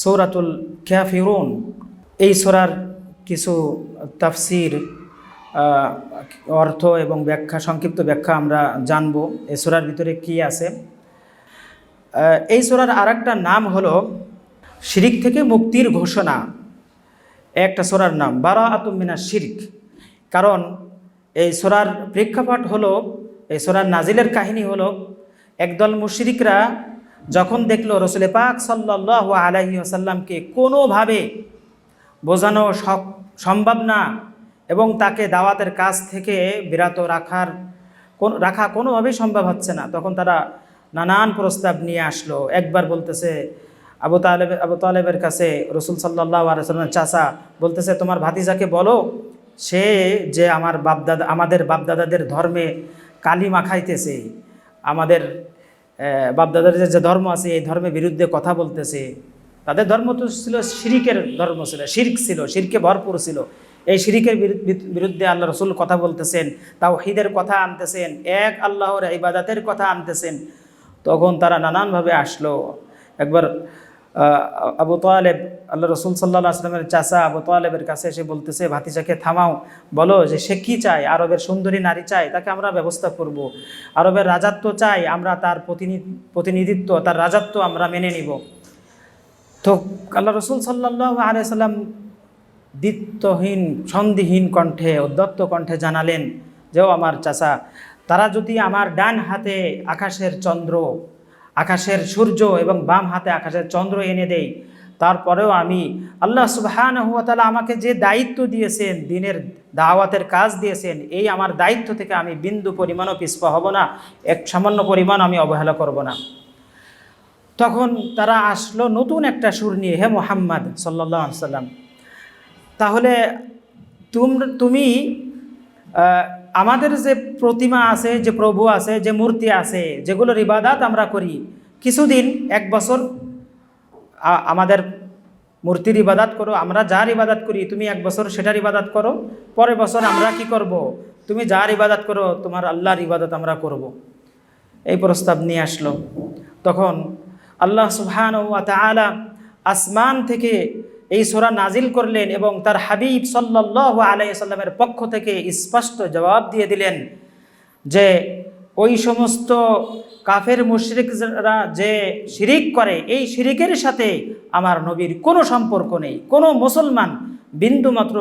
সৌরাতুল ক্যাফিরুন এই সোরার কিছু তাফসির অর্থ এবং ব্যাখ্যা, সংক্ষিপ্ত ব্যাখ্যা আমরা জানব এই সোরার ভিতরে কি আছে। এই সোরার আর নাম হলো শিরিক থেকে মুক্তির ঘোষণা। একটা সোরার নাম বারা আতুমিনা শিরিক। কারণ এই সোরার প্রেক্ষাপট হলো, এই সোরার নাজিলের কাহিনী হলো, একদল মুশরিকরা যখন দেখল রসুল পাক সাল্লাহ আলাহি আসাল্লামকে কোনোভাবে বোঝানো সম্ভব না এবং তাকে দাওয়াতের কাজ থেকে বিরত রাখার কোন রাখা কোনোভাবেই সম্ভব হচ্ছে না, তখন তারা নানান প্রস্তাব নিয়ে আসলো। একবার বলতেছে, আবু তালেব, আবু তালেবের কাছে রসুল সাল্লাহ আলসালামের চাচা বলতেছে, তোমার ভাতিজাকে বলো, সে যে আমার বাপদাদা আমাদের বাপদাদাদের ধর্মে কালি মাখাইতেছে আমাদের বাপদাদার যে ধর্ম আছে, এই ধর্মের বিরুদ্ধে কথা বলতেছে। তাদের ধর্ম তো ছিল শিরিকের ধর্ম ছিল, শির্ক ছিল, শিরকে ভরপুর ছিল। এই শিরিকের বিরু- বিরু- বিরুদ্ধে আল্লাহ রসুল কথা বলতেছেন তাও হিদের কথা আনতেছেন, এক আল্লাহর ইবাদাতের কথা আনতেছেন। তখন তারা নানানভাবে আসলো। একবার আবু তোয়ালেব আল্লাহ রসুল সাল্লাহ আসলামের চাচা আবু তোয়ালেবের কাছে এসে বলতেছে, ভাতিজাকে থামাও। বলো যে সে কী চায়? আরবের সুন্দরী নারী চায়? তাকে আমরা ব্যবস্থা করব। আরবের রাজাত্ব চাই, আমরা তার প্রতিনিধি প্রতিনিধিত্ব, তার রাজাত্ব আমরা মেনে নিব। তো আল্লাহ রসুল সাল্লাহ আলিয়াল্লাম দ্বিত্বহীন সন্ধিহীন কণ্ঠে উদ্যত্ত কণ্ঠে জানালেন যেও আমার চাচা, তারা যদি আমার ডান হাতে আকাশের চন্দ্র আকাশের সূর্য এবং বাম হাতে আকাশের চন্দ্র এনে দেই। তারপরেও আমি আল্লাহ সুবহান তাআলা আমাকে যে দায়িত্ব দিয়েছেন, দিনের দাওয়াতের কাজ দিয়েছেন, এই আমার দায়িত্ব থেকে আমি বিন্দু পরিমাণও পিছপা হব না, এক সামান্য পরিমাণ আমি অবহেলা করব না। তখন তারা আসলো নতুন একটা সুর নিয়ে, হে মোহাম্মদ সাল্লাহ সাল্লাম তাহলে তুম, তুমি আমাদের যে প্রতিমা আছে, যে প্রভু আছে, যে মূর্তি আছে, যেগুলোর ইবাদাত আমরা করি, কিছুদিন, এক বছর আমাদের মূর্তির ইবাদাত করো, আমরা যার ইবাদাত করি, তুমি এক বছর সেটার ইবাদাত করো, পরের বছর আমরা কি করব? তুমি যার ইবাদাত করো, তোমার আল্লাহর ইবাদত আমরা করব। এই প্রস্তাব নিয়ে আসলো। তখন আল্লাহ সুবহান ও তালা আসমান থেকে এই সোরা নাজিল করলেন এবং তার হাবিব সাল্লাহ আলাইসাল্লামের পক্ষ থেকে স্পষ্ট জবাব দিয়ে দিলেন যে ওই সমস্ত কাফের মুশরিকরা যে শিরিক করে, এই শিরিকের সাথে আমার নবীর কোনো সম্পর্ক নেই। কোনো মুসলমান বিন্দুমাত্র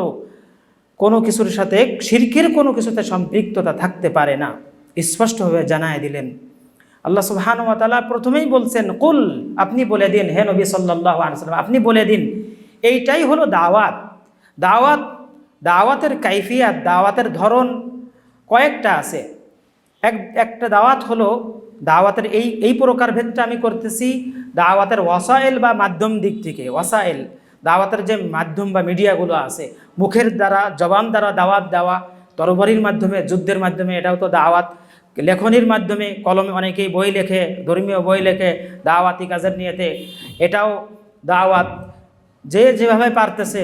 কোনো কিছুর সাথে, শিরকের কোনো কিছুতে সম্পৃক্ততা থাকতে পারে না। স্পষ্টভাবে জানায় দিলেন। আল্লাহ সুবহান ওয়া প্রথমেই বলছেন, কুল আপনি বলে দিন, হে নবী সাল্লাল্লাহু আলাইহি সাল্লাম আপনি বলে দিন এইটাই হলো দাওয়াত। দাওয়াত, দাওয়াতের কাইফিয়াত, দাওয়াতের ধরন কয়েকটা আছে। এক, একটা দাওয়াত হলো দাওয়াতের এই এই প্রকার ভেদটা আমি করতেছি, দাওয়াতের ওয়াসাইল বা মাধ্যম দিক থেকে, ওয়াসাইল। দাওয়াতের যে মাধ্যম বা মিডিয়াগুলো আছে, মুখের দ্বারা, জবান দ্বারা দাওয়াত দেওয়া, তরবারির মাধ্যমে, যুদ্ধের মাধ্যমে, এটাও তো দাওয়াত। লেখনির মাধ্যমে, কলমে অনেকেই বই লেখে, ধর্মীয় বই লেখে, দাওয়াতি কাজের নিয়েতে, এটাও দাওয়াত। যে যেভাবে পারতেছে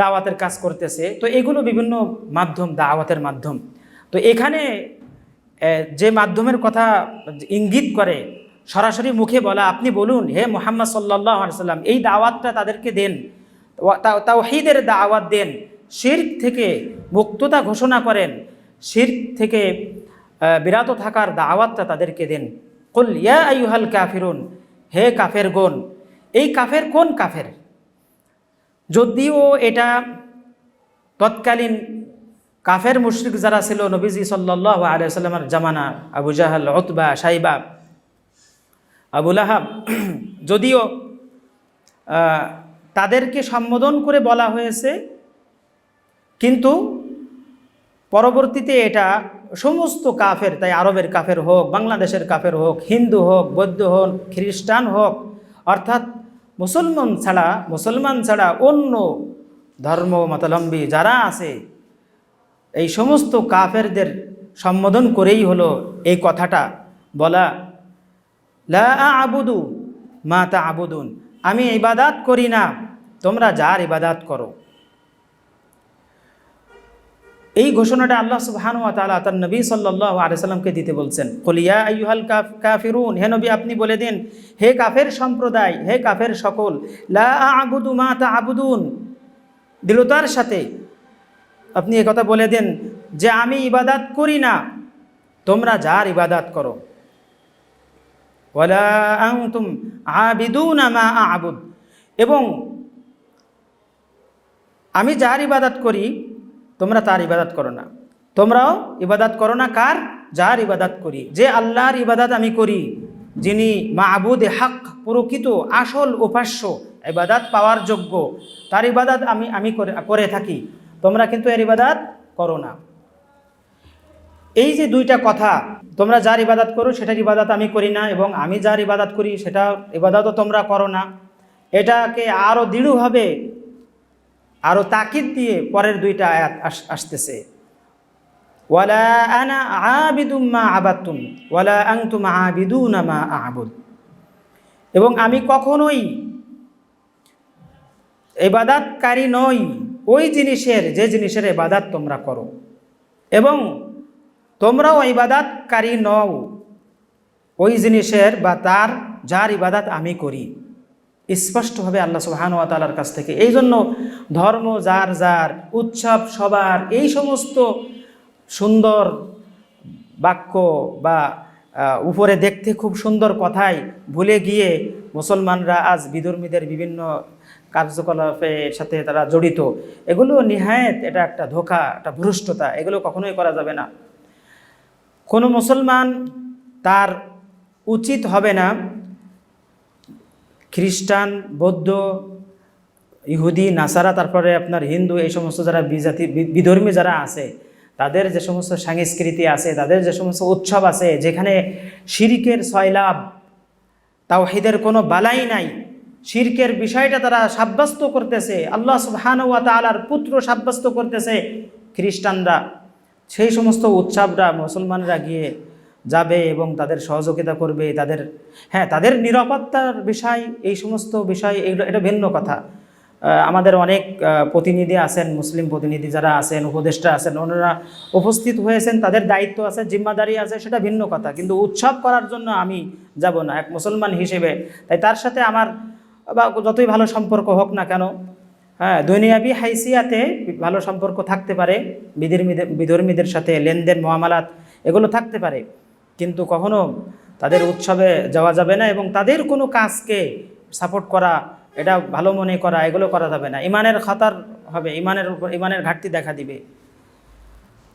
দাওয়াতের কাজ করতেছে, তো এগুলো বিভিন্ন মাধ্যম, দাওয়াতের মাধ্যম। তো এখানে যে মাধ্যমের কথা ইঙ্গিত করে, সরাসরি মুখে বলা, আপনি বলুন, হে মোহাম্মদ সাল্লাহ সাল্লাম, এই দাওয়াতটা তাদেরকে দেন তাওহিদের দাওয়াত দেন, শির্ক থেকে মুক্ততা ঘোষণা করেন, শির্ক থেকে বিরাত থাকার দাওয়াতটা তাদেরকে দেন। কুল ইয়া আইয়ুহাল কাফিরুন, হে কাফের গণ, এই কাফের কোন কাফের? যদিও এটা তৎকালীন কাফের মুশরিক যারা ছিল, নবীজি সাল্লাহ আলিয়াল্লামের জামানা, আবু জাহাল অতবা সাইবা আবুল আহাব যদিও তাদেরকে সম্বোধন করে বলা হয়েছে, কিন্তু পরবর্তীতে এটা সমস্ত কাফের, তাই আরবের কাফের হোক, বাংলাদেশের কাফের হোক, হিন্দু হোক, বৌদ্ধ হোক, খ্রিস্টান হোক, অর্থাৎ মুসলমান ছাড়া মুসলমান ছাড়া অন্য ধর্ম মতলম্বী যারা আছে, এই সমস্ত কাফেরদের সম্বোধন করেই হলো এই কথাটা বলা, লা আবুদু মা তা আবুদুন আমি ইবাদাত করি না, তোমরা যার ইবাদাত করো। এই ঘোষণাটা আল্লাহ সুবহান ওয়া তাআলা তার নবী সাল্লাল্লাহু আলাইহি সাল্লামকে দিতে বলছেন। কলিয়া আইয়ুহাল কাফ, কাফিরুন, হে নবী আপনি বলে দিন, হে কাফের সম্প্রদায়, হে কাফের সকল, লা আ'বুদু মা তা'বুদুন। দৃঢ়তার সাথে, আপনি কথা বলে দেন যে আমি ইবাদাত করি না, তোমরা যার ইবাদাত করো। ওয়ালা আনতুম আবিদুনা মা আ'বুদ। এবং আমি যার ইবাদত করি তোমরা তার ইবাদত করো না। তোমরাও ইবাদত করো না কার? যার ইবাদত করি। যে আল্লাহর ইবাদত আমি করি, যিনি মাহবুদে হাক, প্রকৃত, আসল, উপাস্য, ইবাদাত পাওয়ার যোগ্য, তার ইবাদত আমি আমি করে থাকি। তোমরা কিন্তু এর ইবাদাত করো না। এই যে দুইটা কথা, তোমরা যার ইবাদত করো সেটার ইবাদত আমি করি না এবং আমি যার ইবাদত করি সেটা ইবাদতও তোমরা করো না। এটাকে আরও দৃঢ়ভাবে আরও তাকিদ দিয়ে পরের দুইটা আয়াত আস- আসতেছে। ওয়ালা আনা আবিদুম মা আবাতুম ওয়ালা আংতুম আবিদুনা মা আবুদ। এবং আমি কখনোই এবাদাতকারী নই, ওই জিনিসের, যে জিনিসের এবাদাত তোমরা করো। এবং তোমরাও ইবাদাতকারী নও, ওই জিনিসের বা তার, যার ইবাদাত আমি করি। স্পষ্টভাবে আল্লাহ সুবহান ওয়া তাআলার কাছ থেকে। এই জন্য ধর্ম যার যার, উৎসব সবার, এই সমস্ত সুন্দর বাক্য বা উপরে দেখতে খুব সুন্দর কথাই ভুলে গিয়ে মুসলমানরা আজ বিধর্মীদের বিভিন্ন কার্যকলাপের সাথে তারা জড়িত। এগুলো নিহায়ত এটা একটা ধোকা, একটা ভ্রষ্টতা, এগুলো কখনোই করা যাবে না। কোনো মুসলমান তার উচিত হবে না খ্রিস্টান, বৌদ্ধ, ইহুদি, নাসারা, তারপরে আপনার হিন্দু, এই সমস্ত যারা বিজাতি বিধর্মী যারা আছে, তাদের যে সমস্ত সংস্কৃতি আছে, তাদের যে সমস্ত উৎসব আছে, যেখানে শিরিকের সয়লাভ তাওহিদের কোনো বালাই নাই, শিরকের বিষয়টা তারা সাব্যস্ত করতেছে, আল্লাহ সুবহান ওয়া তাআলার পুত্র সাব্যস্ত করতেছে খ্রিস্টানরা। সেই সমস্ত উৎসবরা মুসলমানরা গিয়ে যাবে এবং তাদের সহযোগিতা করবে, তাদের হ্যাঁ তাদের নিরাপত্তার বিষয়, এই সমস্ত বিষয়, এগুলো, এটা ভিন্ন কথা। আমাদের অনেক প্রতিনিধি আছেন, মুসলিম প্রতিনিধি যারা আছেন, উপদেষ্টা আছেন, ওনারা উপস্থিত হয়েছেন, তাদের দায়িত্ব আছে, জিম্মাদারি আছে, সেটা ভিন্ন কথা। কিন্তু উৎসব করার জন্য আমি যাব না, এক মুসলমান হিসেবে। তাই তার সাথে আমার, বা যতই ভালো সম্পর্ক হোক না কেন হ্যাঁ দুনিয়াবি হাইসিয়াতে ভালো সম্পর্ক থাকতে পারে বিধর্মীদের বিধর্মীদের সাথে, লেনদেন, মহামালাত, এগুলো থাকতে পারে। কিন্তু কখনো তাদের উৎসবে যাওয়া যাবে না এবং তাদের কোনো কাজকে সাপোর্ট করা, এটা ভালো মনে করা, এগুলো করা যাবে না। ইমানের খাতার হবে, ইমানের উপর, ইমানের ঘাটতি দেখা দিবে।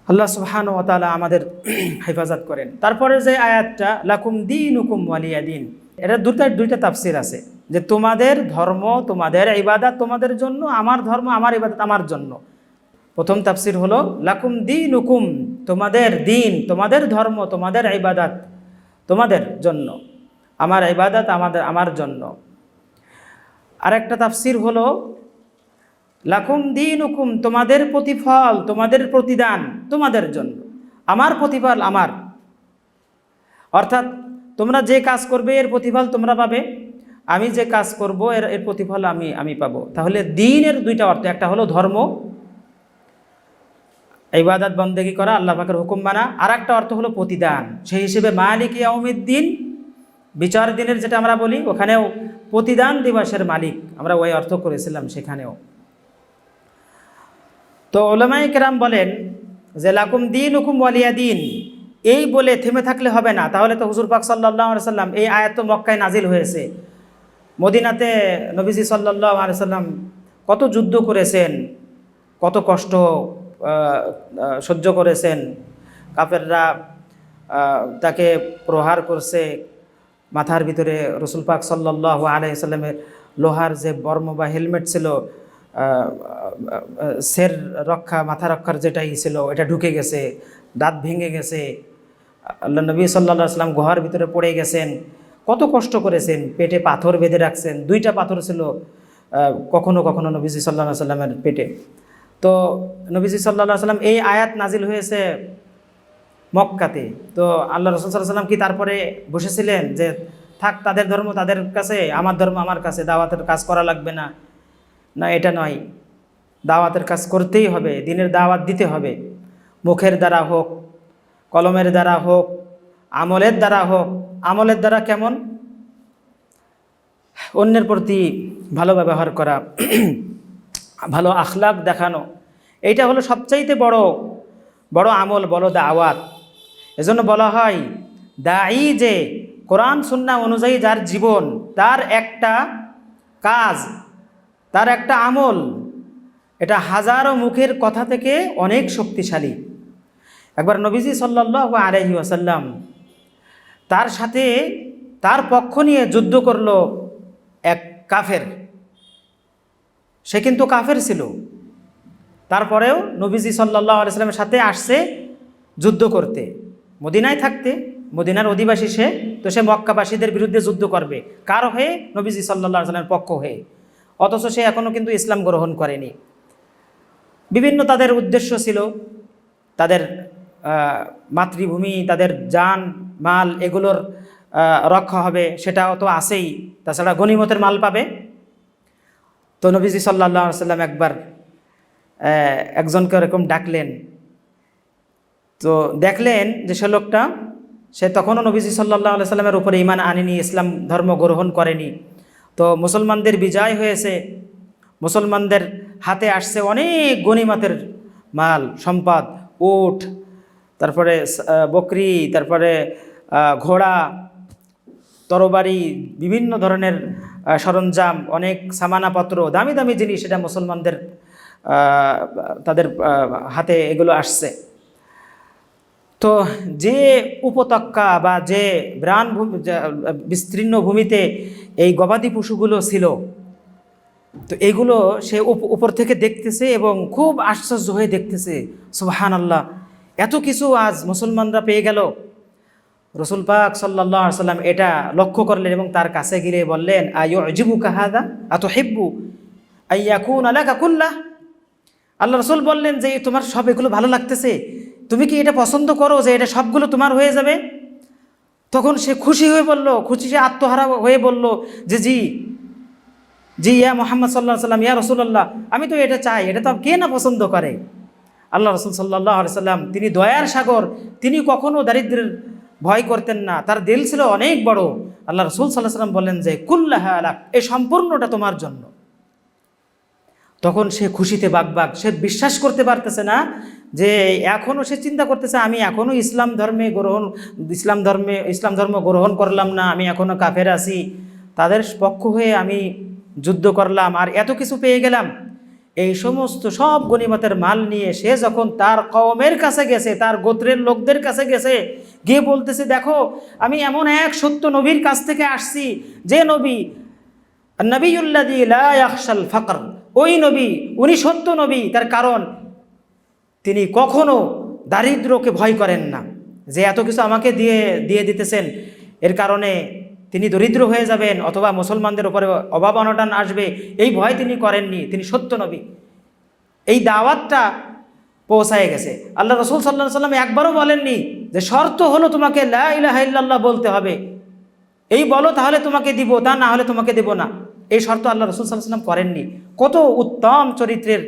আল্লাহ সুবহান ও তালা আমাদের হেফাজত করেন। তারপরে যে আয়াতটা, লাকুম দিন হুকুম ওয়ালিয়া দিন, এটা দুটা দুইটা তাফসির আছে। যে তোমাদের ধর্ম, তোমাদের ইবাদত, তোমাদের জন্য, আমার ধর্ম, আমার ইবাদত, আমার জন্য। প্রথম তাফসির হলো, লাকুম দিন হুকুম তোমাদের দিন, তোমাদের ধর্ম, তোমাদের ইবাদত, তোমাদের জন্য। আমার ইবাদত আমাদের, আমার জন্য। আরেকটা তাফসির হলো, লাকুম দিন হুকুম তোমাদের প্রতিফল, তোমাদের প্রতিদান, তোমাদের জন্য। আমার প্রতিফল আমার। অর্থাৎ, তোমরা যে কাজ করবে, এর প্রতিফল তোমরা পাবে। আমি যে কাজ করব, এর এর প্রতিফল আমি আমি পাবো। তাহলে দিনের দুইটা অর্থ, একটা হলো ধর্ম ইবাদত বন্দেগি করা আল্লাহ পাকের হুকুম মানা। আর একটা অর্থ হলো প্রতিদান। সেই হিসেবে মালিক দিন, বিচার দিনের যেটা আমরা বলি, ওখানেও প্রতিদান দিবসের মালিক। আমরা ওই অর্থ করেছিলাম সেখানেও। তো ওলামাই কেরাম বলেন যে, লাকুম দিন হুকুম ওয়ালিয়া দিন। এই বলে থেমে থাকলে হবে না। তাহলে তো হুজুর পাক সাল্লাহ সাল্লাম এই আয়াত মক্কায় নাজিল হয়েছে। মদিনাতে নবীজি সাল্লাহ সাল্লাম কত যুদ্ধ করেছেন, কত কষ্ট সহ্য করেছেন। কাফেররা তাকে প্রহার করছে। মাথার ভিতরে রসুল পাক সাল্লাহ আলাইসাল্লামের লোহার যে বর্ম বা হেলমেট ছিল সের রক্ষা, মাথা রক্ষার যেটাই ছিল এটা ঢুকে গেছে, দাঁত ভেঙে গেছে। আল্লাহ নবী সাল্লাহ সাল্লাম গুহার ভিতরে পড়ে গেছেন। কত কষ্ট করেছেন, পেটে পাথর বেঁধে রাখছেন। দুইটা পাথর ছিল কখনো কখনো নবীজি সাল্লাহ সাল্লামের পেটে। তো নবীজি সাল্লাহ সাল্লাম এই আয়াত নাজিল হয়েছে মক্কাতে। তো আল্লাহ রসুল সাল্লাহ সাল্লাম কি তারপরে বসেছিলেন যে, থাক, তাদের ধর্ম তাদের কাছে, আমার ধর্ম আমার কাছে, দাওয়াতের কাজ করা লাগবে না। না, এটা নয়। দাওয়াতের কাজ করতেই হবে, দিনের দাওয়াত দিতে হবে। মুখের দ্বারা হোক, কলমের দ্বারা হোক, আমলের দ্বারা হোক, আমলের দ্বারা কেমন? অন্যের প্রতি ভালো ব্যবহার করা। ভালো আখলাক দেখানো। এইটা হলো সবচাইতে বড় বড় আমল, বড় দাওয়াত। এজন্য বলা হয় দায়ী যে কোরআন, সুন্না অনুযায়ী যার জীবন, তার একটা কাজ, তার একটা আমল, এটা হাজারো মুখের কথা থেকে অনেক শক্তিশালী। একবার নবীজি সাল্লাহ আলহি আসাল্লাম তার সাথে, তার পক্ষ নিয়ে যুদ্ধ করল এক কাফের। সে কিন্তু কাফের ছিল। তারপরেও নবীজি সাল্লাহ আলাইস্লামের সাথে আসছে যুদ্ধ করতে। মদিনায় থাকতে, মদিনার অধিবাসী সে, তো সে মক্কাবাসীদের বিরুদ্ধে যুদ্ধ করবে, কার হয়ে? নবীজি সাল্লাহ সাল্লামের পক্ষ হয়ে। অথচ সে এখনও কিন্তু ইসলাম গ্রহণ করেনি। বিভিন্ন তাদের উদ্দেশ্য ছিল, তাদের মাতৃভূমি, তাদের যান মাল, এগুলোর রক্ষা হবে, সেটাও তো আছেই। তাছাড়া গনিমতের মাল পাবে। তো নবীজি সাল্লাহ সাল্লাম একবার একজনকে ওরকম ডাকলেন। তো দেখলেন যে সে লোকটা, সে তখনও নবীজি সাল্লাহ সাল্লামের উপরে ইমান আনেনি, ইসলাম ধর্ম গ্রহণ করেনি। তো মুসলমানদের বিজয় হয়েছে, মুসলমানদের হাতে আসছে অনেক গনিমতের মাল, সম্পদ, উট, তারপরে বকরি, তারপরে ঘোড়া, তরবারি, বিভিন্ন ধরনের সরঞ্জাম, অনেক সামানাপত্র, দামি দামি জিনিস এটা মুসলমানদের তাদের হাতে এগুলো আসছে। তো যে উপত্যকা বা যে ব্রাণ বিস্তীর্ণ ভূমিতে এই গবাদি পশুগুলো ছিল, তো এগুলো সে উপ- উপর থেকে দেখতেছে এবং খুব আশ্চর্য হয়ে দেখতেছে সুবাহান আল্লাহ এত কিছু আজ মুসলমানরা পেয়ে গেল। রসুল পাক সাল্লাহ সাল্লাম এটা লক্ষ্য করলেন এবং তার কাছে গিয়ে বললেন আয়ো অজিবু কাহাদা আত হেব্বু আইয়া আইয়াকুন আলা কাকুল্লাহ আল্লাহ রসুল বললেন যে, তোমার সব এগুলো ভালো লাগতেছে। তুমি কি এটা পছন্দ করো যে, এটা সবগুলো তোমার হয়ে যাবে? তখন সে খুশি হয়ে বলল, খুশি সে আত্মহারা হয়ে বলল যে, জি জি, ইয়া মোহাম্মদ সাল্লাহ সাল্লাম, ইয়া রসুল্লাহ আমি তো এটা চাই, এটা তো কে না পছন্দ করে? আল্লাহ রসুল সাল্লাহ সাল্লাম, তিনি দয়ার সাগর, তিনি কখনও দারিদ্রের ভয় করতেন না। তার দিল ছিল অনেক বড়। আল্লাহ রসুল সাল্লাহ সাল্লাম বললেন যে কুল্লাহ আলাক এই সম্পূর্ণটা তোমার জন্য। তখন সে খুশিতে বাগবাগ। সে বিশ্বাস করতে পারতেছে না যে এখনও সে চিন্তা করতেছে, আমি এখনও ইসলাম ধর্মে গ্রহণ, ইসলাম ধর্মে, ইসলাম ধর্ম গ্রহণ করলাম না, আমি এখনও কাফের আছি। তাদের পক্ষ হয়ে আমি যুদ্ধ করলাম, আর এত কিছু পেয়ে গেলাম। এই সমস্ত সব গনিমতের মাল নিয়ে সে যখন তার কওমের কাছে গেছে, তার গোত্রের লোকদের কাছে গেছে, গিয়ে বলতেছে, দেখো, আমি এমন এক সত্য নবীর কাছ থেকে আসছি, যে নবী নবীউল্লাদি লাখসাল ফকর। ওই নবী, উনি সত্য নবী, তার কারণ তিনি কখনো দারিদ্রকে ভয় করেন না। যে এত কিছু আমাকে দিয়ে দিয়ে দিতেছেন, এর কারণে তিনি দরিদ্র হয়ে যাবেন অথবা মুসলমানদের উপরে অভাব অনটন আসবে, এই ভয় তিনি করেননি, তিনি সত্য নবী। এই দাওয়াতটা পৌঁছায় গেছে। আল্লাহ রসুল সাল্লাহ সাল্লাম একবারও বলেননি যে শর্ত হলো তোমাকে লা ইলাহা ইল্লাল্লাহ বলতে হবে। এই বলো তাহলে তোমাকে দিব, তা না হলে তোমাকে দেব না। এই শর্ত আল্লাহ রসুল সাল্লাহ সাল্লাম করেননি। কত উত্তম চরিত্রের,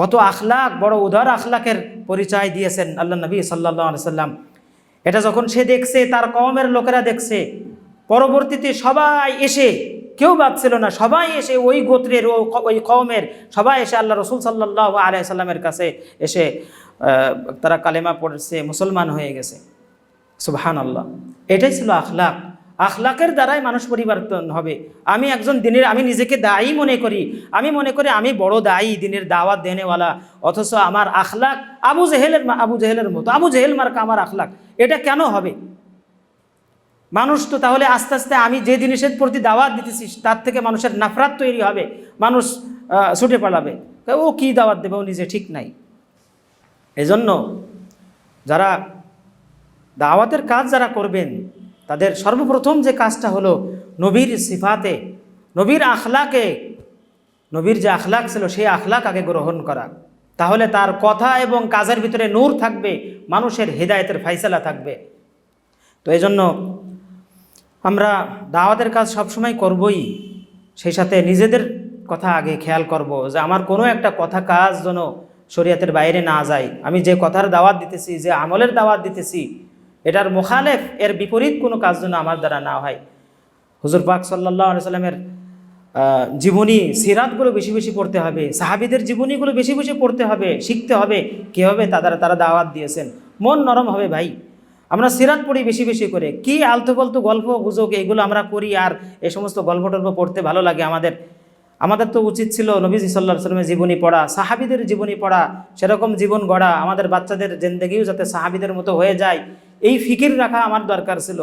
কত আখলাক, বড় উদার আখলাকের পরিচয় দিয়েছেন আল্লাহ নবী সাল্লাহ সাল্লাম এটা যখন সে দেখছে, তার কমের লোকেরা দেখছে পরবর্তীতে সবাই এসে, কেউ বাদ ছিল না, সবাই এসে ওই গোত্রের ওই কওমের সবাই এসে আল্লাহ রসুল সাল্লাহ আলাই সাল্লামের কাছে এসে তারা কালেমা পড়ছে, মুসলমান হয়ে গেছে। সুবহান আল্লাহ এটাই ছিল আখলাক। আখলাকের দ্বারাই মানুষ পরিবর্তন হবে। আমি একজন দিনের, আমি নিজেকে দায়ী মনে করি। আমি মনে করি আমি বড় দায়ী, দিনের দাওয়াত দেনেওয়ালা। অথচ আমার আখলাক আবু জেহেলের আবু জেহেলের মতো, আবু জেহেল মার্কা আমার আখলাক। এটা কেন হবে? মানুষ তো তাহলে আস্তে আস্তে আমি যে জিনিসের প্রতি দাওয়াত দিতেছি, তার থেকে মানুষের নাফরাত তৈরি হবে, মানুষ ছুটে পালাবে। ও কি দাওয়াত দেবে? ও নিজে ঠিক নাই। এজন্য যারা দাওয়াতের কাজ যারা করবেন, তাদের সর্বপ্রথম যে কাজটা হলো নবীর সিফাতে, নবীর আখলাকে, নবীর যে আখলাক ছিল, সেই আখলাক আগে গ্রহণ করা। তাহলে তার কথা এবং কাজের ভিতরে নূর থাকবে, মানুষের হৃদায়তের ফাইসলা থাকবে। তো এই জন্য আমরা দাওয়াতের কাজ সবসময় করবই। সেই সাথে নিজেদের কথা আগে খেয়াল করব যে আমার কোনো একটা কথা কাজ যেন শরীয়তের বাইরে না যায়। আমি যে কথার দাওয়াত দিতেছি, যে আমলের দাওয়াত দিতেছি, এটার মোখালেফ, এর বিপরীত কোনো কাজ যেন আমার দ্বারা না হয়। হুজুর পাক সাল্লাহ সাল্লামের জীবনী, সিরাতগুলো বেশি বেশি পড়তে হবে, সাহাবিদের জীবনীগুলো বেশি বেশি পড়তে হবে, শিখতে হবে, কীভাবে তারা তারা দাওয়াত দিয়েছেন। মন নরম হবে ভাই। আমরা সিরাত পড়ি বেশি বেশি করে। কি আলতু বলতু গল্প, গুজব, এগুলো আমরা করি আর এ সমস্ত গল্প টল্প পড়তে ভালো লাগে আমাদের। আমাদের তো উচিত ছিল নবীজি সাল্লাহ সাল্লামের জীবনী পড়া, সাহাবিদের জীবনী পড়া, সেরকম জীবন গড়া, আমাদের বাচ্চাদের জেন্দেগিও যাতে সাহাবিদের মতো হয়ে যায়। এই ফিকির রাখা আমার দরকার ছিল।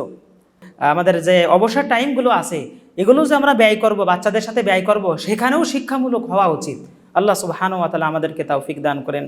আমাদের যে অবসর টাইমগুলো আছে, এগুলো যে আমরা ব্যয় করব, বাচ্চাদের সাথে ব্যয় করব, সেখানেও শিক্ষামূলক হওয়া উচিত। আল্লাহ সুবহানুয়া তাআলা আমাদেরকে তৌফিক দান করেন।